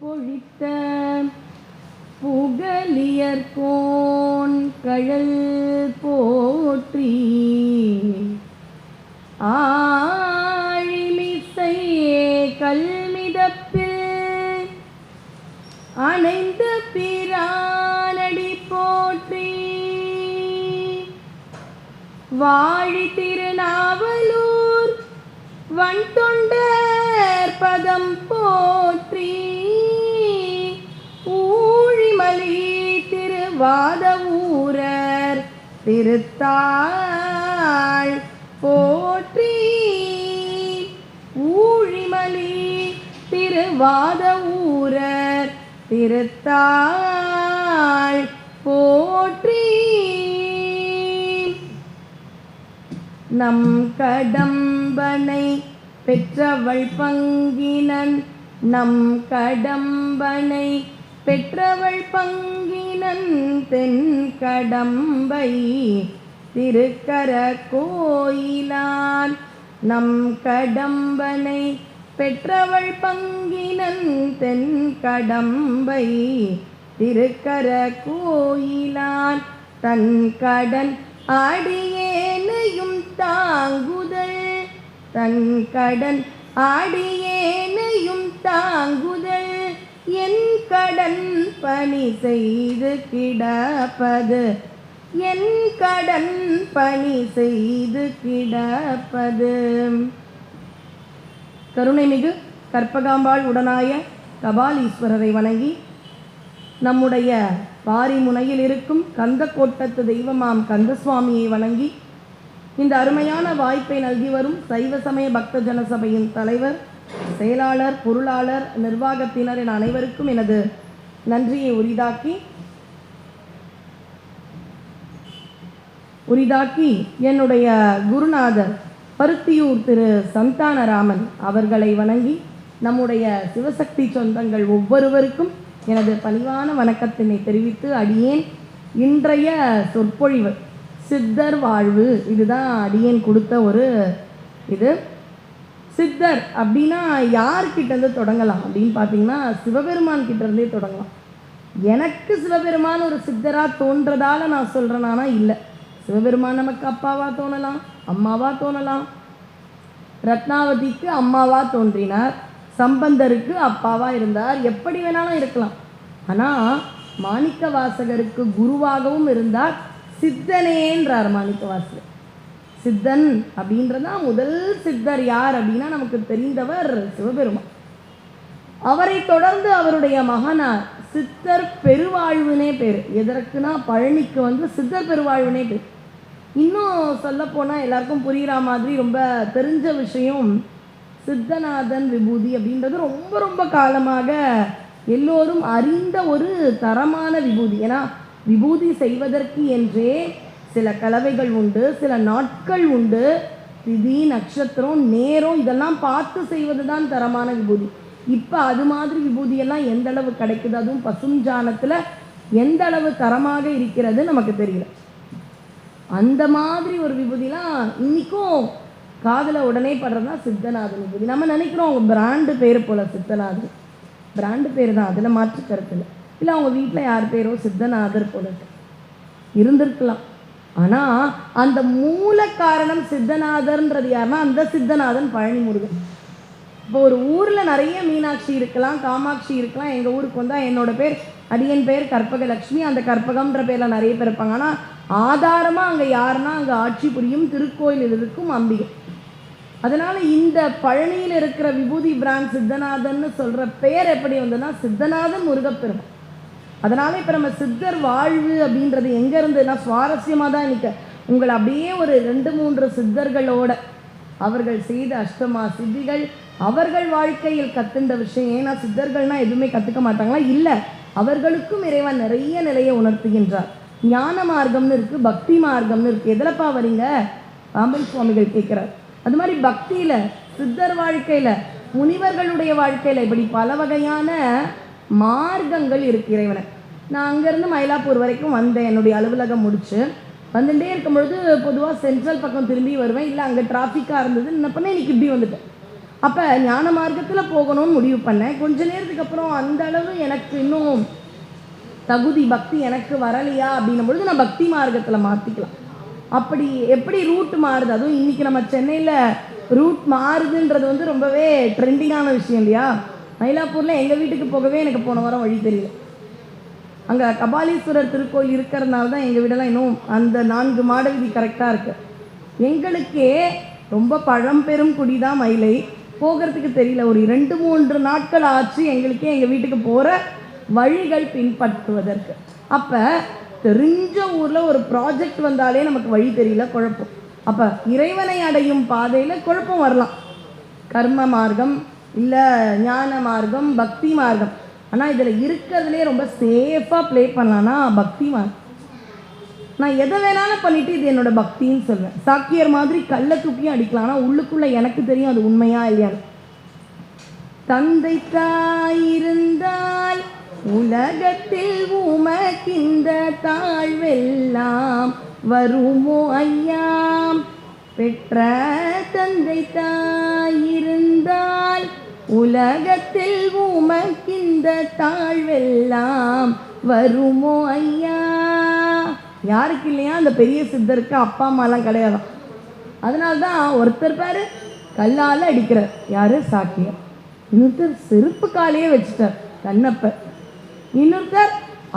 பொழித்த புகலியர்கோன் கழல் போற்றி. ஆழிமிசையே கல்மிதப்பில் அணைந்த பிரானடி போற்றி. வாழி திருநாவலூர் வன் தொண்டர் பதம் போற்றி. திருவலி திருவாதவூரர் திருத்தாள் போற்றி. ஊழிமலி திருவாதவூரர் திருத்தாள் போற்றி. நம் கடம்பனை பெற்றவள் பங்கினன் நம் கடம்பனை பெற்றவள் பங்கினன் தென் கடம்பை திருக்கர கோயிலான். நம் கடம்பனை பெற்றவள் பங்கினன் தென் கடம்பை திருக்கர கோயிலான். தன் கடன் அடியேனையும் தாங்குதல். தன் கடன் அடியேனையும் தாங்குதல். என் கடன் பணி செய்து கிடப்பது. என் கடன் பணி செய்து கிடப்பது. கருணைமிகு கற்பகாம்பாள் உடனாய கபாலீஸ்வரரை வணங்கி நம்முடைய பாரிமுனையில் இருக்கும் கந்த கோட்டத்து தெய்வமாம் கந்தசுவாமியை வணங்கி இந்த அருமையான வாய்ப்பை நல்கி வரும் சைவ சமய பக்த ஜனசபையின் தலைவர் செயலாளர் பொருளாளர் நிர்வாகத்தினர் என அனைவருக்கும் எனது நன்றியை உரிதாக்கி உரிதாக்கி என்னுடைய குருநாதர் பருத்தியூர் திரு சந்தானராமன் அவர்களை வணங்கி நம்முடைய சிவசக்தி சொந்தங்கள் ஒவ்வொருவருக்கும் எனது பணிவான வணக்கத்தினை தெரிவித்து அடியேன். இன்றைய சொற்பொழிவு சித்தர் வாழ்வு இதுதான் அடியேன் கொடுத்த ஒரு இது. சித்தர் அப்படின்னா யார்கிட்டருந்து தொடங்கலாம்? அப்படின்னு பார்த்தீங்கன்னா சிவபெருமான் கிட்டேருந்தே தொடங்கலாம். எனக்கு சிவபெருமான் ஒரு சித்தராக தோன்றதால நான் சொல்கிறேனானா இல்லை. சிவபெருமான் நமக்கு அப்பாவாக தோணலாம் அம்மாவாக தோணலாம். ரத்னாவதிக்கு அம்மாவாக தோன்றினார் சம்பந்தருக்கு அப்பாவாக இருந்தார் எப்படி வேணாலும் இருக்கலாம். ஆனால் மாணிக்க வாசகருக்கு குருவாகவும் இருந்தார் சித்தனேன்றார் மாணிக்க வாசகர் சித்தன் அப்படின்றதா முதல் சித்தர் யார் அப்படின்னா நமக்கு தெரிந்தவர் சிவபெருமான். அவரை தொடர்ந்து அவருடைய மகனார் சித்தர் பெருவாழ்வுனே பேர். எதற்குனா பழனிக்கு வந்து சித்தர் பெருவாழ்வுனே பேர். இன்னும் சொல்லப்போனால் எல்லாருக்கும் புரிகிற மாதிரி ரொம்ப தெரிஞ்ச விஷயம் சித்தநாதன் விபூதி அப்படின்றது ரொம்ப ரொம்ப காலமாக எல்லோரும் அறிந்த ஒரு தரமான விபூதி. ஏன்னா விபூதி செய்வதற்கு என்றே சில கலவைகள் உண்டு சில நாட்கள் உண்டு. திதி நட்சத்திரம் நேரம் இதெல்லாம் பார்த்து செய்வது தான் தரமான விபூதி. இப்போ அது மாதிரி விபூதியெல்லாம் எந்த அளவு கிடைக்குது? அதுவும் பசுஞ்சாணத்தில் எந்த அளவு தரமாக இருக்கிறது நமக்கு தெரியல. அந்த மாதிரி ஒரு விபூதிலாம் இன்றைக்கும் காதில் உடனே படுறதா சித்தநாதன் விபூதி. நம்ம நினைக்கிறோம் அவங்க பிராண்டு பேர் போல் சித்தநாதன். பிராண்டு பேர் தான் அதில் மாற்று கருத்து இல்லை. இல்லை அவங்க வீட்டில் யார் பேரோ சித்தநாதர் போல இருந்திருக்கலாம். ஆனால் அந்த மூல காரணம் சித்தநாதர்ன்றது யாருன்னா அந்த சித்தநாதன் பழனி முருகன் இப்போ ஒரு ஊரில் நிறைய மீனாட்சி இருக்கலாம் காமாட்சி இருக்கலாம் எங்கள் ஊருக்கு வந்தால் என்னோட பேர் அடியன் பேர் கற்பகலட்சுமி அந்த கற்பகம்ன்ற பேரில் நிறைய பேர் இருப்பாங்க. ஆனால் ஆதாரமாக அங்கே யாருன்னா அங்கே ஆட்சி புரியும் திருக்கோயிலில் இருக்கும் அம்பிகை. அதனால் இந்த பழனியில் இருக்கிற விபூதி பிரான் சித்தநாதன்னு சொல்கிற பெயர் எப்படி வந்ததுன்னா சித்தநாதன் முருகப்பெருமான். அதனால இப்போ நம்ம சித்தர் வாழ்வு அப்படின்றது எங்கேருந்துன்னா சுவாரஸ்யமாக தான் இன்னைக்கு உங்களை அப்படியே ஒரு ரெண்டு மூன்று சித்தர்களோட அவர்கள் செய்த அஷ்டமா சித்திகள் அவர்கள் வாழ்க்கையில் கத்துண்ட விஷயம். ஏன்னா சித்தர்கள்னா எதுவுமே கற்றுக்க மாட்டாங்களா? இல்லை அவர்களுக்கும் இறைவன் நிறைய நிலையை உணர்த்துகின்றார். ஞான மார்க்கம்னு இருக்குது பக்தி மார்க்கம்னு இருக்குது எதிலப்பா வரீங்க? பாம்பன் சுவாமிகள் கேட்குறார். அது மாதிரி பக்தியில் சித்தர் வாழ்க்கையில் முனிவர்களுடைய வாழ்க்கையில் இப்படி பல வகையான மார்க்கங்கள் இருக்கு இறைவனை. நான் அங்கேருந்து மயிலாப்பூர் வரைக்கும் வந்தேன். என்னுடைய அலுவலகம் முடிச்சு. வந்துட்டே இருக்கும் பொழுது பொதுவாக சென்ட்ரல் பக்கம் திரும்பி வருவேன். இல்லை அங்கே டிராஃபிக்காக இருந்தது. என்ன இன்னைக்கு இப்படி வந்துட்டேன். அப்போ ஞான மார்க்கத்தில் போகணும்னு முடிவு பண்ணேன். கொஞ்ச நேரத்துக்கு அப்புறம் அந்த அளவு எனக்கு இன்னும் தகுதி பக்தி எனக்கு வரலையா அப்படின்னும் பொழுது நான் பக்தி மார்க்கத்தில் மாற்றிக்கலாம் அப்படி எப்படி ரூட் மாறுது? அதுவும் இன்னைக்கு நம்ம சென்னையில் ரூட் மாறுதுன்றது வந்து ரொம்பவே ட்ரெண்டிங்கான விஷயம் இல்லையா? மயிலாப்பூரில் எங்கள் வீட்டுக்கு போகவே எனக்கு போன வாரம் வழி தெரியல. அங்கே கபாலீஸ்வரர் திருக்கோயில் இருக்கிறதுனால தான் எங்கள் வீடெல்லாம் இன்னும் அந்த நான்கு மாட வீதி கரெக்டாக இருக்குது எங்களுக்கே ரொம்ப பழம்பெரும் குடி தான் மயிலை. போகிறதுக்கு தெரியல. ஒரு இரண்டு மூன்று நாட்கள் ஆச்சு எங்களுக்கே எங்கள் வீட்டுக்கு போகிற வழிகள் பின்பற்றுவதற்கு. அப்போ தெரிஞ்ச ஊரில் ஒரு ப்ராஜெக்ட் வந்தாலே நமக்கு வழி தெரியல குழப்பம். அப்போ இறைவனை அடையும் பாதையில் குழப்பம் வரலாம். கர்ம மார்க்கம் இல்லை ஞான மார்க்கம் பக்தி மார்க்கம். ஆனால் இதில் இருக்கிறதுலே ரொம்ப சேஃபாக ப்ளே பண்ணலான்னா பக்தி மார்க்கம் நான் எதை வேணாலும் பண்ணிட்டு இது என்னோட பக்தின்னு சொல்வேன். சாக்கியர் மாதிரி கல்லை தூக்கியும் அடிக்கலாம். ஆனால் உள்ளுக்குள்ள எனக்கு தெரியும் அது உண்மையா இல்லையான்னு தந்தை தாயிருந்தால் உலகத்தில் உமக்கிந்த தாழ்வெல்லாம் வருமோ ஐயாம் பெற்ற தந்தை தாயிருந்தால் உலகத்தில் உமக்கிந்த தாழ்வெல்லாம் வருமோ ஐயா? யாருக்கு இல்லையா? அந்த பெரிய சித்தருக்கு அப்பா அம்மாலாம் கிடையாது. அதனால தான் ஒருத்தர் பாரு கல்லால் அடிக்கிறார். யாரு? சாக்கியம் இன்னொருத்தர் செருப்பு காலையே வச்சுட்டார் கண்ணப்ப இன்னொருத்தர்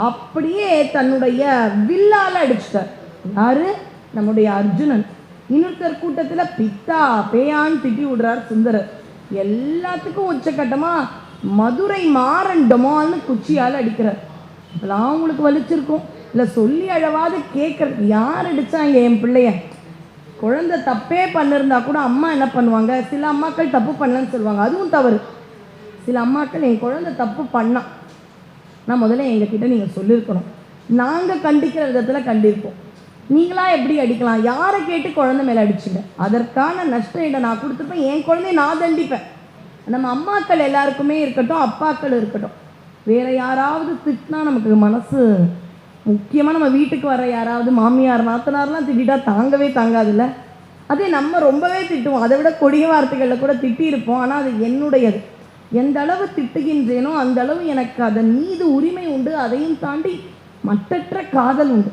அப்படியே தன்னுடைய வில்லால் அடிச்சிட்டார். யாரு? நம்முடைய அர்ஜுனன். இன்னொருத்தர் கூட்டத்தில் பித்தா பேயான்னு திட்டி விடுறார் சுந்தரர். எல்லாத்துக்கும் உச்சக்கட்டமாக மதுரை மாறன் டொமால்னு குச்சியால் அடிக்கிறார். அதெல்லாம் அவங்களுக்கு வலிச்சிருக்கும். இல்லை சொல்லி அழவாது கேட்குறது யார் அடித்தாங்க என் பிள்ளைய? குழந்தை தப்பே பண்ணிருந்தா கூட அம்மா என்ன பண்ணுவாங்க? சில அம்மாக்கள் தப்பு பண்ணலன்னு சொல்லுவாங்க. அதுவும் தவறு. சில அம்மாக்கள் என் குழந்தை தப்பு பண்ணான் நான் முதல்ல எங்ககிட்ட நீங்கள் சொல்லியிருக்கணும் நாங்கள் கண்டிக்கிற விதத்தில் கண்டிருப்போம் நீங்களா எப்படி அடிக்கலாம்? யாரை கேட்டு குழந்தை மேலே அடிச்சுங்க? அதற்கான நஷ்டம் ஈடை நான் கொடுத்துருப்பேன் என் குழந்தைய நான் தண்டிப்பேன். நம்ம அம்மாக்கள் எல்லாருக்குமே இருக்கட்டும் அப்பாக்கள் இருக்கட்டும். வேற யாராவது திட்டினா நமக்கு மனசு முக்கியமாக நம்ம வீட்டுக்கு வர யாராவது மாமியார் நாத்தனார்லாம் திட்டா தாங்கவே தாங்காதுல்ல? அதே நம்ம ரொம்பவே திட்டுவோம். அதை விட கொடிய வார்த்தைகளில் கூட திட்டியிருப்போம். ஆனால் அது என்னுடையது. எந்த அளவு திட்டுகின்றேனோ அந்த அளவு எனக்கு அதன் மீது உரிமை உண்டு. அதையும் தாண்டி மட்டற்ற காதல் உண்டு.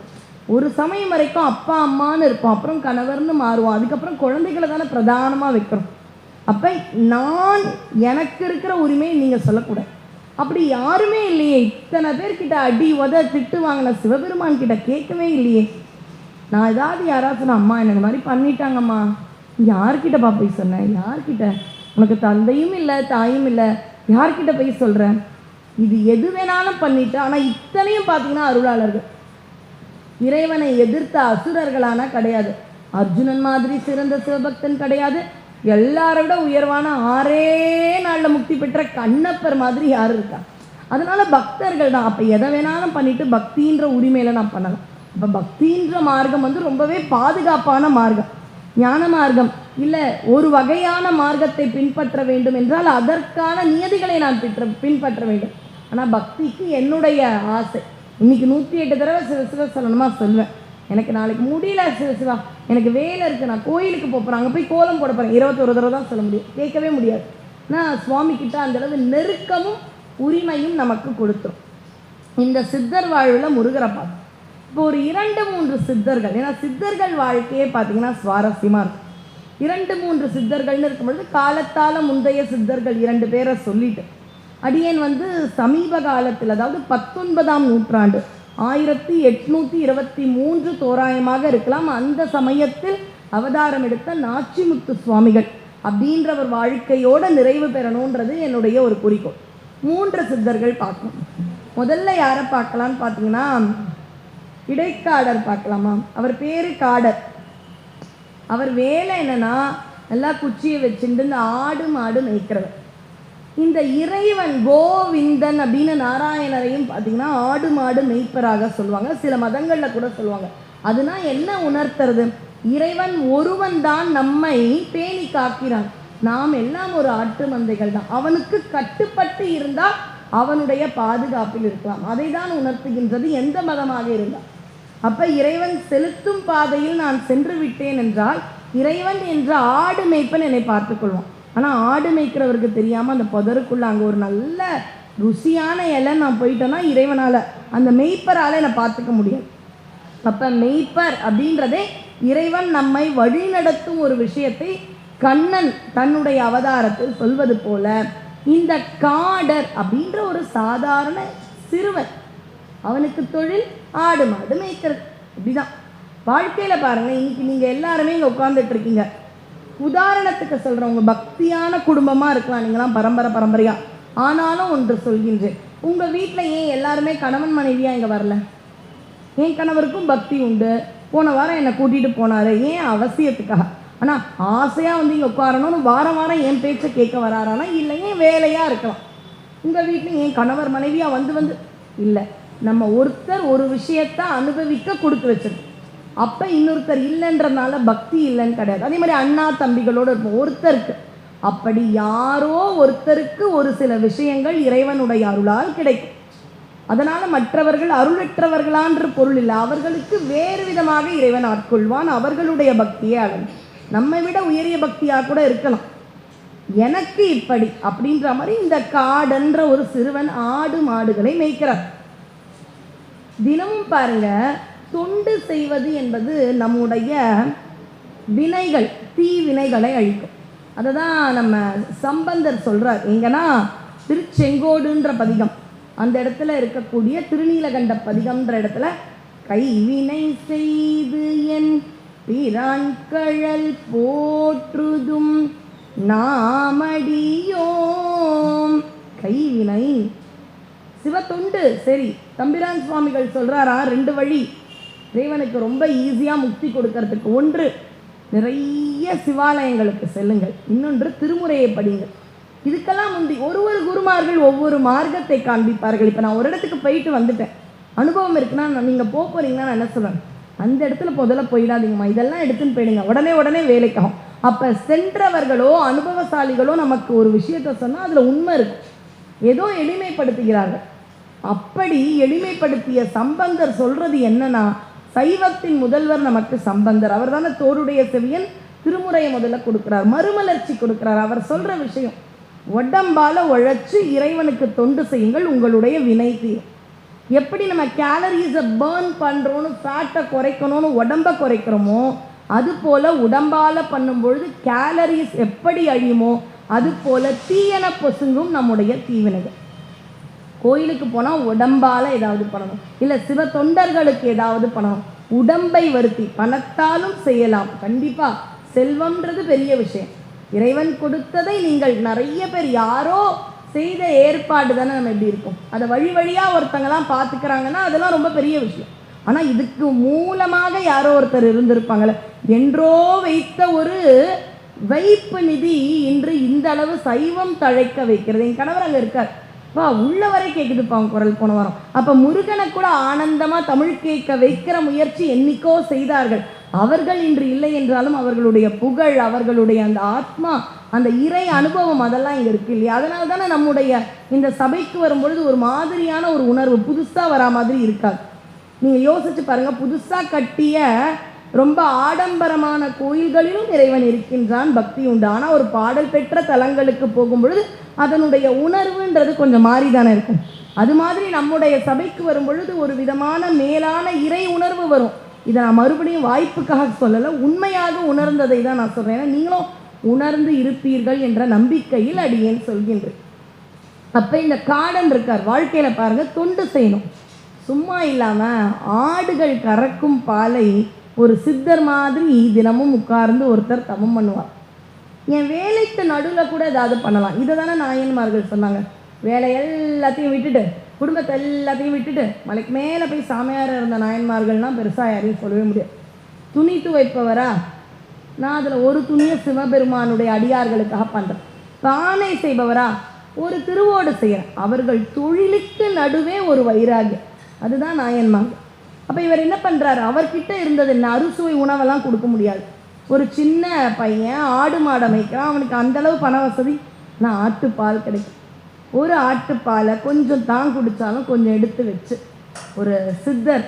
ஒரு சமயம் வரைக்கும் அப்பா அம்மான்னு இருப்போம். அப்புறம் கணவர்னு மாறுவோம். அதுக்கப்புறம் குழந்தைகளை தானே பிரதானமாக வைக்கிறோம். அப்போ நான் எனக்கு இருக்கிற உரிமையை நீங்கள் சொல்லக்கூடாது. அப்படி யாருமே இல்லையே. இத்தனை பேர்கிட்ட அடி உத திட்டு வாங்கின சிவபெருமான் கிட்ட கேட்கவே இல்லையே. நான் ஏதாவது யாராவது சொன்ன அம்மா என்ன இந்த மாதிரி பண்ணிட்டாங்கம்மா. யார்கிட்டப்பா போய் சொன்னேன் யார்கிட்ட? உனக்கு தந்தையும் இல்லை தாயும் இல்லை. யார்கிட்ட போய் சொல்கிறேன் இது எது வேணாலும் பண்ணிட்டு ஆனால் இத்தனையும் பார்த்தீங்கன்னா அருளாளர்கள். இறைவனை எதிர்த்த அசுரர்களான கிடையாது. அர்ஜுனன் மாதிரி சிறந்த சிவபக்தன் கிடையாது. எல்லாரை விட உயர்வான ஆறே நாளில் முக்தி பெற்ற கண்ணப்பர் மாதிரி யார் இருக்கா? அதனால பக்தர்கள் தான். அப்போ எதை வேணாலும் பண்ணிட்டு பக்தின்ற உரிமையில நான் பண்ணலாம். இப்போ பக்தின்ற மார்க்கம் வந்து ரொம்பவே பாதுகாப்பான மார்க்கம். ஞான மார்க்கம். இல்லை ஒரு வகையான மார்க்கத்தை பின்பற்ற வேண்டும் என்றால் அதற்கான நியதிகளை நான் பின்பற்ற பின்பற்ற வேண்டும். ஆனால் பக்திக்கு என்னுடைய ஆசை. இன்னைக்கு நூற்றி எட்டு தடவை சிவ சிவ சொல்லணுமா? சொல்வேன் எனக்கு நாளைக்கு முடியல சிவ சிவா. எனக்கு வேலை இருக்குது நான் கோயிலுக்கு போகிறேன் அங்கே போய் கோலம் போட போகிறேன் இருபத்தொரு தடவை தான் சொல்ல முடியும். கேட்கவே முடியாது. நான் சுவாமி கிட்ட அந்த அளவு நெருக்கமும் உரிமையும் நமக்கு கொடுத்தோம். இந்த சித்தர் வாழ்வில் முருகரை பார்த்தோம் இப்போ ஒரு இரண்டு மூன்று சித்தர்கள். ஏன்னா சித்தர்கள் வாழ்க்கையே பார்த்தீங்கன்னா சுவாரஸ்யமாக இருக்கும். இரண்டு மூன்று சித்தர்கள்னு இருக்கும்பொழுது காலத்தால் முந்தைய சித்தர்கள் இரண்டு பேரை சொல்லிட்டு அடியேன் வந்து சமீப காலத்தில் அதாவது பத்தொன்பதாம் நூற்றாண்டு ஆயிரத்தி எட்நூத்தி இருபத்தி மூன்று தோராயமாக இருக்கலாம். அந்த சமயத்தில் அவதாரம் எடுத்த நாச்சிமுத்து சுவாமிகள் அப்படின்றவர் வாழ்க்கையோட நிறைவு பெறணுன்றது என்னுடைய ஒரு குறிக்கோள். மூன்று சித்தர்கள் பார்க்கணும் முதல்ல யாரை பார்க்கலான்னு பார்த்தீங்கன்னா இடைக்காடர் பார்க்கலாமா? அவர் பேரு காடர். அவர் வேலை என்னன்னா நல்லா குச்சியை வச்சுட்டு இந்த ஆடு மாடு மேய்க்கிறவர். இந்த இறைவன் கோவிந்தன் அப்படின்னு நாராயணரையும் பார்த்தீங்கன்னா ஆடு மாடு மேய்ப்பராக சொல்லுவாங்க. சில மதங்களில் கூட சொல்லுவாங்க. அதுனா என்ன உணர்த்துறது? இறைவன் ஒருவன் தான் நம்மை பேணி காக்கிறான். நாம் எல்லாம் ஒரு ஆட்டு மந்தைகள் தான். அவனுக்கு கட்டுப்பட்டு இருந்தால் அவனுடைய பாதுகாப்பில் இருக்கலாம். அதை தான் உணர்த்துகின்றது எந்த மதமாக இருந்தால் அப்போ இறைவன் செலுத்தும் பாதையில் நான் சென்று விட்டேன் என்றால் இறைவன் என்ற ஆடு மேய்ப்பன் என்னை பார்த்துக்கொள்வான் ஆனால் ஆடு மேய்க்கிறவருக்கு தெரியாமல் அந்த புதருக்குள்ள அங்கே ஒரு நல்ல ருசியான இலை நான் போயிட்டேன்னா இறைவனால். அந்த மெய்ப்பரால் என்னை பார்த்துக்க முடியாது. அப்போ மெய்ப்பர் அப்படின்றதே இறைவன் நம்மை வழிநடத்தும் ஒரு விஷயத்தை கண்ணன் தன்னுடைய அவதாரத்தில் சொல்வது போல இந்த காடர் அப்படின்ற ஒரு சாதாரண சிறுவன் அவனுக்கு தொழில் ஆடு மாடு மேய்க்கிறது. இப்படிதான். வாழ்க்கையில் பாருங்க இன்னைக்கு நீங்கள் எல்லாருமே இங்கே உட்காந்துட்டு இருக்கீங்க. உதாரணத்துக்கு சொல்கிறேன் உங்கள் பக்தியான குடும்பமாக இருக்கலாம். நீங்களாம் பரம்பரை பரம்பரையாக ஆனாலும் ஒன்று சொல்கின்றேன். உங்கள் வீட்டில் ஏன் எல்லாருமே கணவன் மனைவியாக இங்கே வரல? என் கணவருக்கும் பக்தி உண்டு? போன வாரம் என்னை கூட்டிகிட்டு போனார். ஏன் அவசியத்துக்காக? ஆனால் ஆசையாக வந்து இங்கே உட்காரணும்னு வாரம் வாரம் என் பேச்சை கேட்க வராரானா? இல்லை ஏன் வேலையாக இருக்கலாம்? உங்கள் வீட்டில் என் கணவர் மனைவியாக வந்து வந்து? இல்லை நம்ம ஒருத்தர் ஒரு விஷயத்த அனுபவிக்க கொடுத்து வச்சிருக்கோம். அப்போ இன்னொருத்தர் இல்லைன்றதுனால பக்தி இல்லைன்னு கிடையாது. அதே மாதிரி அண்ணா தம்பிகளோடு இருப்போம். ஒருத்தருக்கு. அப்படி யாரோ ஒருத்தருக்கு ஒரு சில விஷயங்கள் இறைவனுடைய அருளால் கிடைக்கும். அதனால மற்றவர்கள் அருளற்றவர்களான்ற பொருள் இல்லை. அவர்களுக்கு வேறு விதமாக இறைவன் ஆட்கொள்வான். அவர்களுடைய பக்தியே அவன் நம்மை விட உயரிய பக்தியாக கூட இருக்கலாம். எனக்கு இப்படி அப்படின்ற மாதிரி இந்த காடன்ற ஒரு சிறுவன் ஆடு மாடுகளை மேய்க்கிறார். தினமும் பாருங்கள் தொண்டு செய்வது என்பது நம்முடைய வினைகள் தீ வினைகளை அழிக்கும். அதை தான் நம்ம சம்பந்தர் சொல்கிறார் எங்கன்னா திருச்செங்கோடுன்ற பதிகம். அந்த இடத்துல இருக்கக்கூடிய திருநீலகண்ட பதிகம்ன்ற இடத்துல கைவினை செய்து என் பிரான் கழல் போற்றுதும் நாமடியோம். கைவினை. சிவத்தொண்டு சரி தம்பிரான் சுவாமிகள் சொல்கிறாரா ரெண்டு வழி. தேவனுக்கு ரொம்ப ஈஸியாக முக்தி கொடுக்கறதுக்கு ஒன்று நிறைய சிவாலயங்களுக்கு செல்லுங்கள். இன்னொன்று திருமுறையை படிங்கள் இதுக்கெல்லாம் முந்தி ஒரு ஒரு குருமார்கள் ஒவ்வொரு மார்க்கத்தை காண்பிப்பார்கள். இப்போ நான் ஒரு இடத்துக்கு போயிட்டு வந்துட்டேன். அனுபவம் இருக்குன்னா நீங்கள் போக போகிறீங்கன்னா நான் என்ன சொல்லுவேன் அந்த இடத்துல முதல்ல போயிடாதீங்கம்மா. இதெல்லாம் எடுத்துன்னு போயிடுங்க. உடனே உடனே வேலைக்காகும். அப்போ சென்றவர்களோ அனுபவசாலிகளோ நமக்கு ஒரு விஷயத்த சொன்னால் அதில் உண்மை இருக்கும். ஏதோ எளிமைப்படுத்துகிறார்கள். அப்படி எளிமைப்படுத்திய சம்பந்தர் சொல்கிறது என்னன்னா சைவத்தின் முதல்வர் நமக்கு சம்பந்தர். அவர் தானே தோருடைய செவியன் திருமுறையை முதல்ல கொடுக்கிறார் மறுமலர்ச்சி கொடுக்கிறார். அவர் சொல்கிற விஷயம் உடம்பால் உழைச்சி இறைவனுக்கு தொண்டு செய்யுங்கள் உங்களுடைய வினை தீரும். எப்படி நம்ம கேலரிஸை பேர்ன் பண்ணுறோன்னு ஃபேட்டை குறைக்கணும்னு உடம்பை குறைக்கிறோமோ அது உடம்பால் பண்ணும்பொழுது பண்ணும் கேலரிஸ் எப்படி அழியுமோ அது போல் தீயன பொசுங்கும் நம்முடைய தீவினைகள். கோயிலுக்கு போனால் உடம்பால் ஏதாவது பண்ணணும். இல்லை சிவ தொண்டர்களுக்கு ஏதாவது பண்ணணும். உடம்பை வருத்தி பணத்தாலும் செய்யலாம். கண்டிப்பாக செல்வம்ன்றது பெரிய விஷயம். இறைவன் கொடுத்ததை நீங்கள் நிறைய பேர் யாரோ செய்த ஏற்பாடு தானே நம்ம எப்படி இருக்கும். அதை வழி வழியாக ஒருத்தங்கலாம் பார்த்துக்கிறாங்கன்னா அதெல்லாம் ரொம்ப பெரிய விஷயம். ஆனால் இதுக்கு மூலமாக யாரோ ஒருத்தர் இருந்திருப்பாங்களே என்றோ வைத்த ஒரு வைப்பு நிதி இன்று இந்த அளவு சைவம் தழைக்க வைக்கிறது. என் கணவர் அங்கே இருக்கார். வா உள்ள வரை கேட்குதுப்பா அவன் குரல் போன வாரம். அப்போ முருகனை கூட ஆனந்தமா தமிழ் கேட்க வைக்கிற முயற்சி என்னைக்கோ செய்தார்கள். அவர்கள் இன்று இல்லை என்றாலும் அவர்களுடைய புகழ் அவர்களுடைய அந்த ஆத்மா அந்த இறை அனுபவம் அதெல்லாம் இங்கே இருக்கு இல்லையா? அதனால தானே நம்முடைய இந்த சபைக்கு வரும்பொழுது ஒரு மாதிரியான ஒரு உணர்வு புதுசாக வரா மாதிரி இருக்காது. நீங்கள் யோசிச்சு பாருங்க புதுசாக கட்டிய ரொம்ப ஆடம்பரமான கோயில்களிலும் இறைவன் இருக்கின்றான் பக்தி உண்டு. ஆனால் ஒரு பாடல் பெற்ற தலங்களுக்கு போகும் பொழுது அதனுடைய உணர்வுன்றது கொஞ்சம் மாறிதானே இருக்கும். அது மாதிரி நம்முடைய சபைக்கு வரும் பொழுது ஒரு விதமான மேலான இறை உணர்வு வரும். இதை நான் மறுபடியும் வாய்ப்புக்காக சொல்லலை உண்மையாக உணர்ந்ததை தான் நான் சொல்கிறேன் ஏன்னா நீங்களும் உணர்ந்து இருப்பீர்கள் என்ற நம்பிக்கையில் அடியேன் சொல்கின்றேன். அப்போ இந்த காடன் இருக்கார் வாழ்க்கையில் பாருங்கள் தொண்டு செய்யணும். சும்மா இல்லாமல் ஆடுகள் கறக்கும் பாலை ஒரு சித்தர் மாதிரி தினமும் உட்கார்ந்து ஒருத்தர் தவம் பண்ணுவார். என் வேலைக்கு நடுவில் கூட ஏதாவது பண்ணலாம். இதை தானே நாயன்மார்கள் சொன்னாங்க. வேலை எல்லாத்தையும் விட்டுட்டு குடும்பத்தை எல்லாத்தையும் விட்டுட்டு மலைக்கு மேலே போய் சாமியார் இருந்த நாயன்மார்கள்லாம் பெருசாக யாரையும் சொல்லவே முடியாது. துணி துவைப்பவரா? நான் அதில் ஒரு துணியை சிவபெருமானுடைய அடியார்களுக்காக பண்ணுறேன் பானை செய்பவரா? ஒரு திருவோடு செய்கிறேன் அவர்கள் தொழிலுக்கு நடுவே ஒரு வைராகியம். அதுதான் நாயன்மார்கள். அப்போ இவர் என்ன பண்ணுறாரு அவர்கிட்ட இருந்தது என்ன அறுசுவை உணவெல்லாம் கொடுக்க முடியாது. ஒரு சின்ன பையன் ஆடு மாடு அமைக்கிறான். அவனுக்கு அந்த அளவு பண வசதி நான் ஆட்டுப்பால் கிடைக்கும். ஒரு ஆட்டுப்பாலை கொஞ்சம் தான் குடித்தாலும் கொஞ்சம் எடுத்து வச்சு ஒரு சித்தர்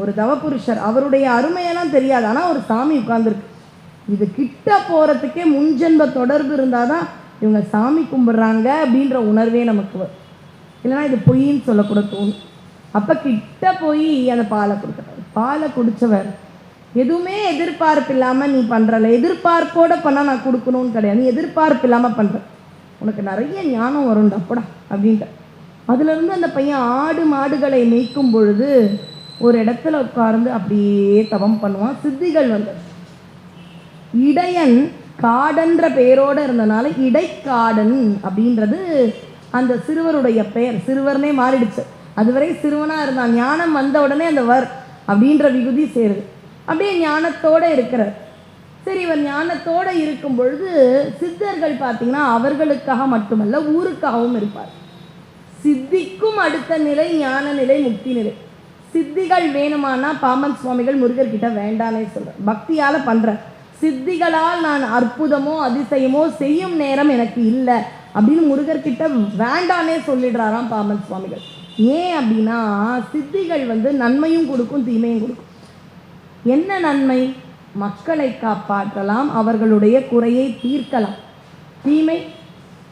ஒரு தவபுருஷர் அவருடைய அருமையெல்லாம் தெரியாது. ஆனால் ஒரு சாமி உட்கார்ந்துருக்கு. இது கிட்ட போகிறதுக்கே முன்ஜென்ப தொடர்பு இருந்தால் தான் இவங்க சாமி கும்பிட்றாங்க அப்படின்ற உணர்வே நமக்கு வரும். இல்லைன்னா இது பொய்ன்னு சொல்லக்கூட தோணும். அப்போ கிட்ட போய் அந்த பாலை கொடுக்குறாரு பாலை குடித்தவர் எதுவுமே எதிர்பார்ப்பு இல்லாமல் நீ பண்ணுறல எதிர்பார்ப்போடு பண்ணால் நான் கொடுக்கணும்னு கிடையாது. நீ எதிர்பார்ப்பு இல்லாமல் பண்ணுற உனக்கு நிறைய ஞானம் வரும்டா அப்படா அப்படின்ட்டு அதுலேருந்து அந்த பையன் ஆடு மாடுகளை மேய்க்கும் பொழுது ஒரு இடத்துல உட்கார்ந்து அப்படியே தவம் பண்ணுவான். சித்திகள் வந்து இடையன் காடன்ற பெயரோட இருந்தனால இடைக்காடன் அப்படின்றது அந்த சிறுவருடைய பெயர். சிறுவர்னே மாறிடுச்சு. அதுவரை சிறுவனாக இருந்தான். ஞானம் வந்த உடனே அந்த வர் அப்படின்ற விகுதி சேருது. அப்படியே ஞானத்தோட இருக்கிறார். சரி இவர் ஞானத்தோட இருக்கும் பொழுது சித்தர்கள் பார்த்தீங்கன்னா அவர்களுக்காக மட்டுமல்ல ஊருக்காகவும் இருப்பார். சித்திக்கும் அடுத்த நிலை ஞான நிலை முக்தி நிலை. சித்திகள் வேணுமானா பாமன் சுவாமிகள் முருகர்கிட்ட வேண்டானே சொல்கிறேன் பக்தியால் பண்ணுற சித்திகளால் நான் அற்புதமோ அதிசயமோ செய்யும் நேரம் எனக்கு இல்லை அப்படின்னு முருகர்கிட்ட வேண்டானே சொல்லிடுறாராம் பாமன் சுவாமிகள். ஏன் அப்படின்னா சித்திகள் வந்து நன்மையும் கொடுக்கும் தீமையும் கொடுக்கும். என்ன நன்மை? மக்களை காப்பாற்றலாம் அவர்களுடைய குறையை தீர்க்கலாம். தீமை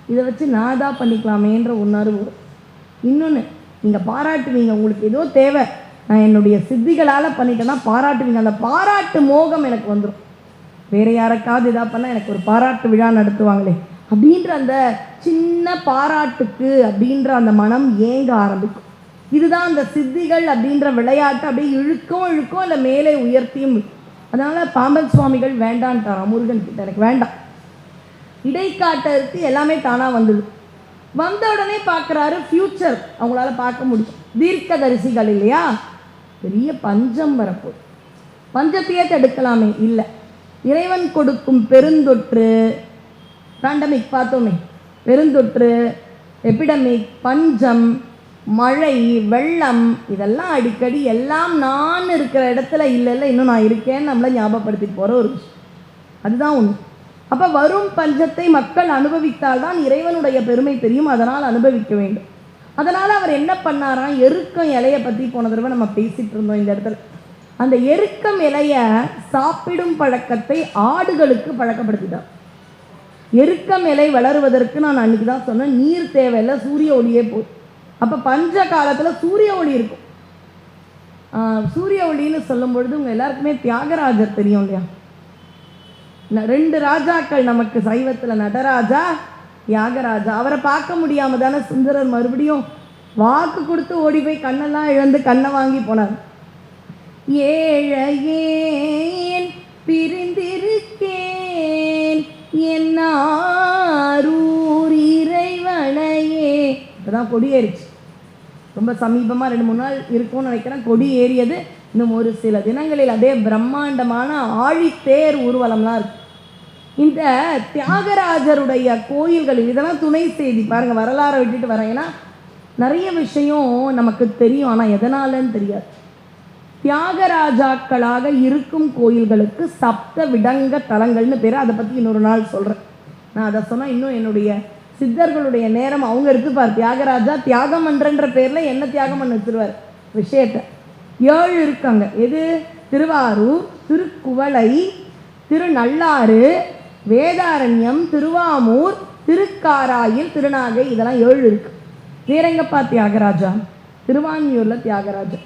இதை வச்சு நான் தான் பண்ணிக்கலாமேன்ற உணர்வு வரும். இன்னொன்று நீங்கள் பாராட்டுவீங்க உங்களுக்கு ஏதோ தேவை. நான் என்னுடைய சித்திகளால் பண்ணிட்டேன்னா பாராட்டுவீங்க. அந்த பாராட்டு மோகம் எனக்கு வந்துடும் வேறு யாருக்காவது இதாக பண்ணால் எனக்கு ஒரு பாராட்டு விழா நடத்துவாங்களே. அப்படின்ற அந்த சின்ன பாராட்டுக்கு அப்படின்ற அந்த மனம் ஏங்க ஆரம்பிக்கும். இதுதான் அந்த சித்திகள் அப்படின்ற விளையாட்டு அப்படியே இழுக்கும் இழுக்கும் இல்லை மேலே உயர்த்தியும் அதனால் பாம்பன் சுவாமிகள் வேண்டான்ட்டாராம் முருகன் கிட்ட. எனக்கு வேண்டாம். இடைக்காட்டருக்கு எல்லாமே தானாக வந்தது வந்த உடனே பார்க்குறாரு ஃப்யூச்சர் அவங்களால பார்க்க முடியும். தீர்க்கதரிசிகள் இல்லையா? பெரிய பஞ்சம் வரப்போகுது. பஞ்சத்தையே தடுக்கலாமே இல்லை. இறைவன் கொடுக்கும் பெருந்தொற்று பேண்டமிக் பார்த்தோமே பெருந்தொற்று எபிடமிக் பஞ்சம் மழை வெள்ளம் இதெல்லாம் அடிக்கடி எல்லாம் நான் இருக்கிற இடத்துல இல்லை இல்லை இன்னும் நான் இருக்கேன்னு நம்மளை ஞாபகப்படுத்திட்டு போகிற ஒரு விஷயம். அதுதான் ஒன்று அப்போ வரும் பஞ்சத்தை மக்கள் அனுபவித்தால் தான் இறைவனுடைய பெருமை தெரியும். அதனால் அனுபவிக்க வேண்டும். அதனால் அவர் என்ன பண்ணாராம் எருக்கம் இலையை பற்றி போன தடவை நம்ம பேசிகிட்டு இருந்தோம் இந்த இடத்துல. அந்த எருக்கம் இலையை சாப்பிடும் பழக்கத்தை ஆடுகளுக்கு பழக்கப்படுத்திட்டார். எருக்கம் இலை வளருவதற்கு நான் அன்னைக்கு தான் சொன்னேன். நீர் தேவையில்லை சூரிய ஒளியே போதும் அப்போ பஞ்ச காலத்தில் சூரிய ஒளி இருக்கும். ஆஹ் சூரிய ஒளின்னு சொல்லும் பொழுது உங்கள் எல்லாருக்குமே தியாகராஜர் தெரியும் இல்லையா? ரெண்டு ராஜாக்கள் நமக்கு சைவத்தில் நடராஜா தியாகராஜா. அவரை பார்க்க முடியாம தானே சுந்தரர் மறுபடியும் வாக்கு கொடுத்து ஓடி போய் கண்ணெல்லாம் இழந்து கண்ணை வாங்கி போனார். ஏழையேன் பிரிந்திருக்கேன். இப்பதான் கொடியேறிச்சு ரொம்ப சமீபமாக ரெண்டு மூணு நாள் இருக்கும்னு நினைக்கிறேன். கொடி ஏறியது இன்னும் ஒரு சில தினங்களில் அதே பிரம்மாண்டமான ஆழித்தேர் ஊர்வலம்லாம் இருக்கு. இந்த தியாகராஜருடைய கோயில்களில் இதெல்லாம் துணை செய்தி. பாருங்கள் வரலாறை விட்டுட்டு வரேன். ஏன்னா நிறைய விஷயம் நமக்கு தெரியும். ஆனால் எதனாலன்னு தெரியாது. தியாகராஜாக்களாக இருக்கும் கோயில்களுக்கு சப்த விடங்க தலங்கள்னு பேர். அதை பற்றி இன்னொரு நாள் சொல்கிறேன் நான் அதை சொன்னால் இன்னும் என்னுடைய சித்தர்களுடைய நேரம் அவங்க இருக்கு தியாகராஜா தியாகம் பண்ணுறன்ற பேரில் என்ன தியாகம் பண்ண வச்சுருவார்? விஷயத்தை. ஏழு இருக்காங்க. எது? திருவாரூர் திருக்குவளை திருநள்ளாறு வேதாரண்யம் திருவாமூர் திருக்காராயில் திருநாகை இதெல்லாம் ஏழு இருக்கு. வேறெங்கப்பா தியாகராஜா? திருவான்மியூரில் தியாகராஜர்.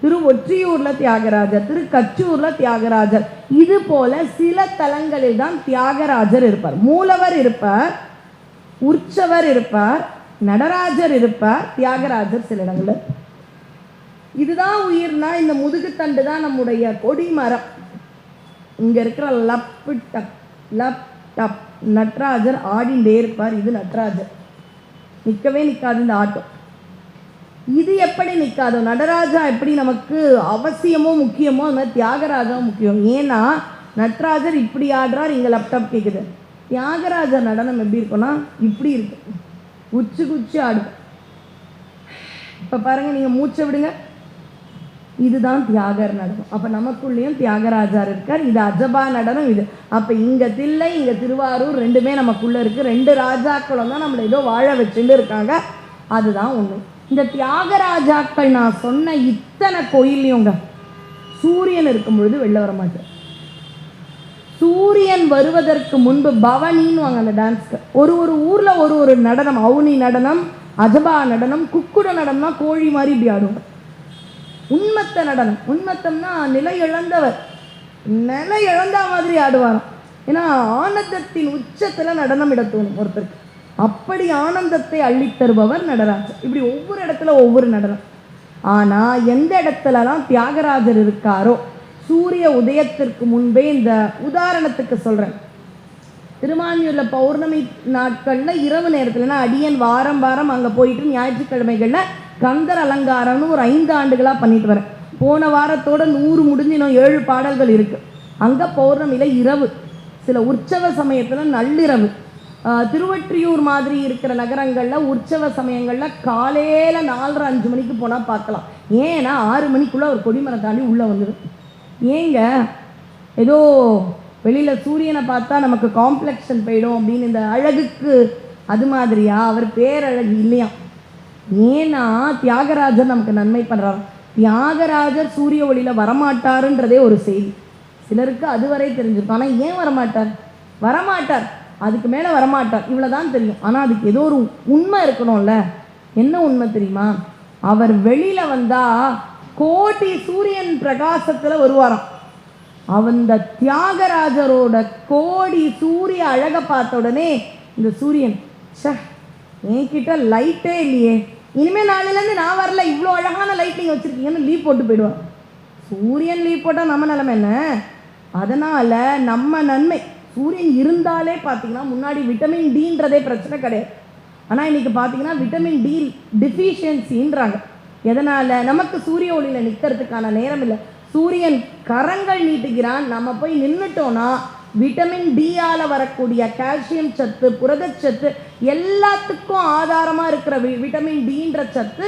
திரு ஒற்றியூர்ல தியாகராஜர். திரு கச்சூர்ல தியாகராஜர். இது போல சில தலங்களில் தான் தியாகராஜர் இருப்பார். மூலவர் இருப்பார். உற்சவர் இருப்பார் நடராஜர் இருப்பார் தியாகராஜர் சில இடங்களில். இதுதான் உயிர்னா இந்த முதுகுத்தண்டு தான் நம்முடைய கொடி மரம். இங்கே இருக்கிற லப்பு டப் லப் டப் நட்ராஜர் ஆடிண்டே இருப்பார் இது நட்ராஜர். நிற்கவே நிற்காது இந்த ஆட்டம் இது எப்படி நிற்காதோ நடராஜா எப்படி நமக்கு அவசியமோ முக்கியமோ அந்த மாதிரி தியாகராஜாவும் முக்கியம். ஏன்னா நட்ராஜர் இப்படி ஆடுறார் இங்கே லேப்டாப் கேட்குது தியாகராஜர் நடனம் எப்படி இருக்கும்னா இப்படி இருக்கும் உச்சி குச்சி ஆடும் இப்போ பாருங்க நீங்கள் மூச்சை விடுங்க. இதுதான் தியாகர் நடனம். அப்போ நமக்குள்ளேயும் தியாகராஜார் இருக்கார். இது அஜபா நடனம் இது. அப்போ இங்கே தில்லை இங்கே திருவாரூர் ரெண்டுமே நமக்குள்ளே இருக்குது ரெண்டு ராஜாக்களும் தான் நம்மளை ஏதோ வாழ வச்சுட்டு இருக்காங்க. அதுதான் ஒன்று இந்த தியாகராஜாக்கள் நான் சொன்ன இத்தனை கோயில்லையுங்க சூரியன் இருக்கும் பொழுது வெளில வர மாட்டேன் சூரியன் வருவதற்கு முன்பு பவனின்னுவாங்க அந்த டான்ஸ்க்கு ஒரு ஒரு ஊர்ல ஒரு ஒரு நடனம் அவுனி நடனம் அஜபா நடனம் குக்குட நடனம்னா கோழி மாதிரி இப்படி ஆடுவாங்க. உண்மத்த நடனம் உண்மத்தம்னா நிலை இழந்தவர். நிலை இழந்த மாதிரி ஆடுவாராம். ஏன்னா ஆனந்தத்தின் உச்சத்துல நடனம் இட தோணும் ஒருத்தருக்கு. அப்படி ஆனந்தத்தை அள்ளித்தருபவர் நடராஜர். இப்படி ஒவ்வொரு இடத்துல ஒவ்வொரு நடனம். ஆனா எந்த இடத்துலலாம் தியாகராஜர் இருக்காரோ சூரிய உதயத்திற்கு முன்பே இந்த உதாரணத்துக்கு சொல்கிறேன் திருமானியூரில் பௌர்ணமி நாட்களில் இரவு நேரத்தில்னா அடியன் வாரம் வாரம் அங்கே போயிட்டு ஞாயிற்றுக்கிழமைகளில் கந்தர் அலங்காரம்னு ஒரு ஐந்து ஆண்டுகளாக பண்ணிட்டு வரேன். போன வாரத்தோட நூறு முடிஞ்சு இன்னும் ஏழு பாடல்கள் இருக்குது அங்கே பௌர்ணமியில இரவு. சில உற்சவ சமயத்தில் நள்ளிரவு. திருவற்றியூர் மாதிரி இருக்கிற நகரங்களில் உற்சவ சமயங்களில் காலையில் நாலரை அஞ்சு மணிக்கு போனால் பார்க்கலாம். ஏன்னா ஆறு மணிக்குள்ளே ஒரு கொடிமரம் தாண்டி உள்ளே வந்துடும் ஏங்க? ஏதோ வெளியில் சூரியனை பார்த்தா நமக்கு காம்ப்ளெக்ஷன் போயிடும் அப்படின்னு இந்த அழகுக்கு அது மாதிரியா? அவர் பேரழகு இல்லையா? ஏன்னா தியாகராஜர் நமக்கு நன்மை பண்ணுறார் தியாகராஜர் சூரிய ஒளியில் வரமாட்டாருன்றதே ஒரு செய்தி. சிலருக்கு அதுவரை தெரிஞ்சிருக்கும். ஆனால் ஏன் வரமாட்டார்? வரமாட்டார். அதுக்கு மேலே வரமாட்டார். இவ்வளவுதான் தெரியும். ஆனால் அதுக்கு ஏதோ ஒரு உண்மை இருக்கணும்ல. என்ன உண்மை தெரியுமா? அவர் வெளியில் வந்தால் கோடி சூரியன் பிரகாசத்தில் வருவாராம். அந்த தியாகராஜரோட கோடி சூரிய அழகை பார்த்த உடனே இந்த சூரியன் ச்சே என்கிட்ட லைட்டே இல்லையே. இனிமேல் நாளையிலேருந்து நான் வரல. இவ்வளோ அழகான லைட் நீங்கள் வச்சுருக்கீங்கன்னு லீவ் போட்டு போயிடுவான் சூரியன் லீவ் போட்டால் நம்ம நிலமை என்ன? அதனால் நம்ம நன்மை சூரியன் இருந்தாலே பார்த்தீங்கன்னா முன்னாடி விட்டமின் டின்றதே பிரச்சனை கிடையாது. ஆனால் இன்றைக்கி பார்த்தீங்கன்னா விட்டமின் டி டிஃபிஷியன்சின்றாங்க எதனால்? நமக்கு சூரிய ஒளியில் நிற்கிறதுக்கான நேரம் இல்லை. சூரியன் கரங்கள் நீட்டுகிறான். நம்ம போய் நின்றுட்டோம்னா விட்டமின் டியால் வரக்கூடிய கால்சியம் சத்து புரதச்சத்து எல்லாத்துக்கும் ஆதாரமாக இருக்கிற வி விட்டமின் டின்ற சத்து